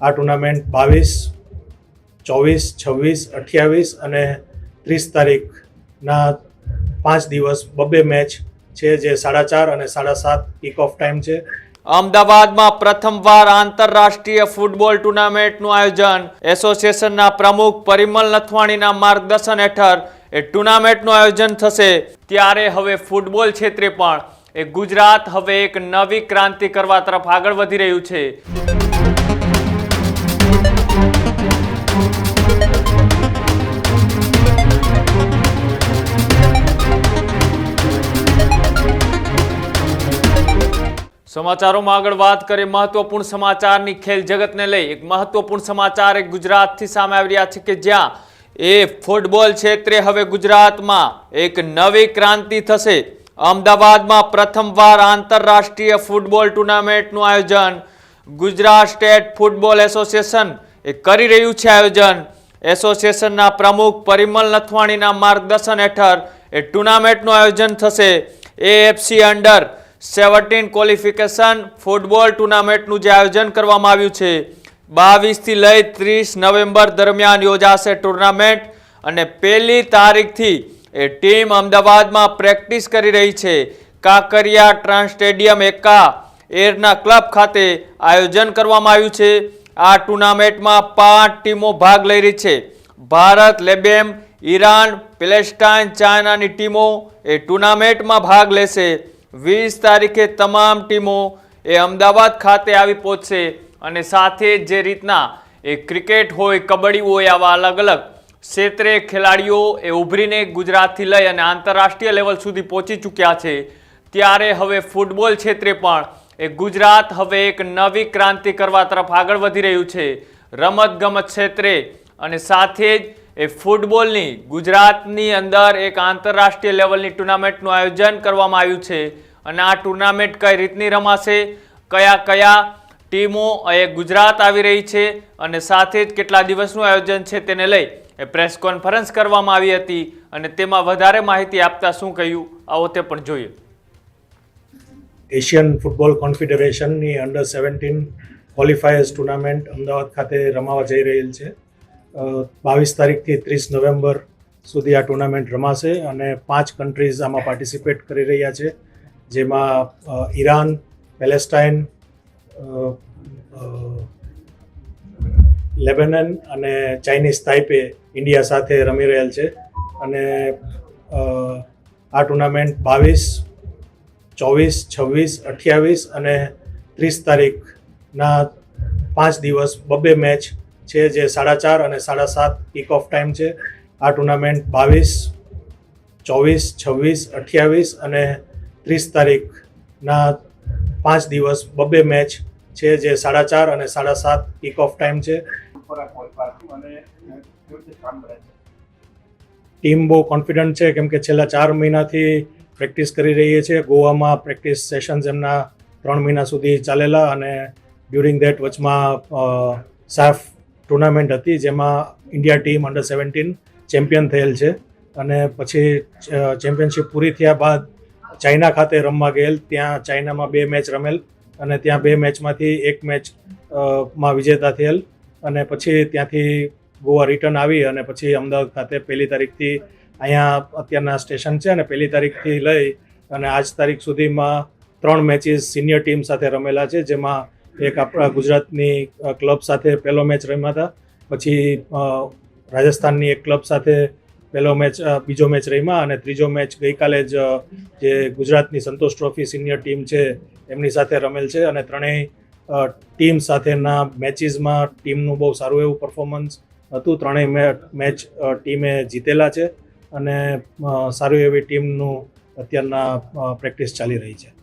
આ ટુર્નામેન્ટ બાવીસ, ચોવીસ, છવ્વીસ, અઠ્યાવીસ અને ત્રીસ તારીખના પાંચ દિવસ બબ્બે મેચ છે જે સાડા ચાર અને સાડા સાત કિક ઓફ ટાઈમ છે. અમદાવાદમાં પ્રથમવાર આંતરરાષ્ટ્રીય ફૂટબોલ ટુર્નામેન્ટનું આયોજન. એસોસિએશનના પ્રમુખ પરિમલ નથવાણીના માર્ગદર્શન હેઠળ એ ટુર્નામેન્ટનું આયોજન થશે. ત્યારે હવે ફૂટબોલ ક્ષેત્રે પણ. એ ગુજરાત હવે એક નવી ક્રાંતિ કરવા તરફ આગળ વધી રહ્યું છે. સમાચારોમાં આગળ વાત કરીએ મહત્વપૂર્ણ સમાચારની ખેલ જગતને લઈ. એક મહત્વપૂર્ણ સમાચાર એક ગુજરાતથી સામે આવી રહ્યા છે કે જ્યાં એ ફૂટબોલ ક્ષેત્રે હવે ગુજરાતમાં એક નવી ક્રાંતિ થશે. અમદાવાદમાં પ્રથમવાર આંતરરાષ્ટ્રીય ફૂટબોલ ટુર્નામેન્ટનું આયોજન. ગુજરાત સ્ટેટ ફૂટબોલ એસોસિએશન એ કરી રહ્યું છે આયોજન. એસોસિએશનના પ્રમુખ પરિમલ નથવાણીના માર્ગદર્શન હેઠળ એ ટુર્નામેન્ટનું આયોજન થશે. AFC under seventeen qualification football ટુર્નામેન્ટનું જે આયોજન કરવામાં આવ્યું છે. બાવીસથી લઈ ત્રીસ નવેમ્બર દરમિયાન યોજાશે ટુર્નામેન્ટ અને પહેલી તારીખથી એ ટીમ અમદાવાદમાં પ્રેક્ટિસ કરી રહી છે. કાંકરિયા ટ્રાન્સ સ્ટેડિયમ એકા એરના ક્લબ ખાતે આયોજન કરવામાં આવ્યું છે. આ ટુર્નામેન્ટમાં પાંચ ટીમો ભાગ લઈ રહી છે. ભારત, લેબેમ, ઈરાન પેલેસ્ટાઇન ચાઇનાની ટીમો એ ટુર્નામેન્ટમાં ભાગ લેશે. વીસ તારીખે તમામ ટીમો એ અમદાવાદ ખાતે આવી પહોંચશે અને સાથે જ રીતના એ ક્રિકેટ હોય, કબડ્ડી હોય, આવા અલગ અલગ ક્ષેત્રે ખેલાડીઓ એ ઉભરીને ગુજરાતથી લઈ અને આંતરરાષ્ટ્રીય લેવલ સુધી પહોંચી ચૂક્યા છે. ત્યારે હવે ફૂટબોલ ક્ષેત્રે પણ એ ગુજરાત હવે એક નવી ક્રાંતિ કરવા તરફ આગળ વધી રહ્યું છે. રમતગમત ક્ષેત્રે અને સાથે જ એ ફૂટબોલની ગુજરાતની અંદર એક આંતરરાષ્ટ્રીય લેવલની ટુર્નામેન્ટનું આયોજન કરવામાં આવ્યું છે. અને આ ટુર્નામેન્ટ કઈ રીતની રમાશે? કયા કયા ટીમો એ ગુજરાત આવી રહી છે? અને સાથે જ કેટલા દિવસનું આયોજન છે તેને લઈ એ પ્રેસ કોન્ફરન્સ કરવામાં આવી હતી. અને તેમાં વધારે માહિતી આપતા શું કહ્યું, આવો તે પણ જોઈએ. Asian football કોન્ફેડરેશનની under seventeen qualifiers tournament Ahmedabad ખાતે રમાવા જઈ રહેલ છે. બાવીસ તારીખથી ત્રીસ નવેમ્બર સુધી આ ટુર્નામેન્ટ રમાશે અને પાંચ કન્ટ્રીઝ આમાં પાર્ટિસિપેટ કરી રહ્યા છે. જેમાં ઈરાન, પેલેસ્ટાઇન લેબેનન અને ચાઇનીઝ તાઇપે ઇન્ડિયા સાથે રમી રહેલ છે. અને આ ટુર્નામેન્ટ બાવીસ, ચોવીસ, છવ્વીસ, અઠ્યાવીસ અને ત્રીસ તારીખના પાંચ દિવસ બબ્બે મેચ છે જે સાડા ચાર અને સાડા સાત કિક ઓફ ટાઈમ છે. આ ટુર્નામેન્ટ બાવીસ, ચોવીસ, છવ્વીસ, અઠ્યાવીસ અને ત્રીસ તારીખના પાંચ દિવસ બબ્બે મેચ છે જે સાડા ચાર અને સાડા સાત કિક ઓફ ટાઈમ છે. ટીમ બહુ કોન્ફિડન્ટ છે કેમ કે છેલ્લા ચાર મહિનાથી પ્રેક્ટિસ કરી રહી છે ગોવામાં પ્રેક્ટિસ સેશન્સ એમના ત્રણ મહિના સુધી ચાલેલા અને ડ્યુરિંગ દેટ વચમાં સાફ ટુર્નામેન્ટ હતી જેમાં India team under seventeen champion થયેલ છે. અને પછી ચેમ્પિયનશિપ પૂરી થયા બાદ ચાઇના ખાતે રમવા ગયેલ. ત્યાં ચાઇનામાં બે મેચ રમેલ અને ત્યાં બે મેચમાંથી એક મેચમાં વિજેતા થયેલ. અને પછી ત્યાંથી ગોવા રિટર્ન આવી અને પછી અમદાવાદ ખાતે પહેલી તારીખથી અહીંયા અત્યારના સ્ટેશન છે અને પહેલી તારીખથી લઈ અને આજ તારીખ સુધીમાં ત્રણ મેચીસ સિનિયર ટીમ સાથે રમેલા છે, જેમાં એક આપણા ગુજરાતની ક્લબ સાથે પહેલો મેચ રમ્યા હતા. પછી રાજસ્થાનની એક ક્લબ સાથે પહેલો મેચ બીજો મેચ રમ્યા અને ત્રીજો મેચ ગઈકાલે જ જે ગુજરાતની સંતોષ ટ્રોફી સિનિયર ટીમ છે, એમની સાથે રમેલ છે અને ત્રણેય ટીમ સાથેના મેચીસમાં ટીમનું બહુ સારું એવું પરફોર્મન્સ હતું. ત્રણેય મેચ ટીમે જીતેલા છે અને સારી એવી ટીમનું અત્યારના પ્રેક્ટિસ ચાલી રહી છે.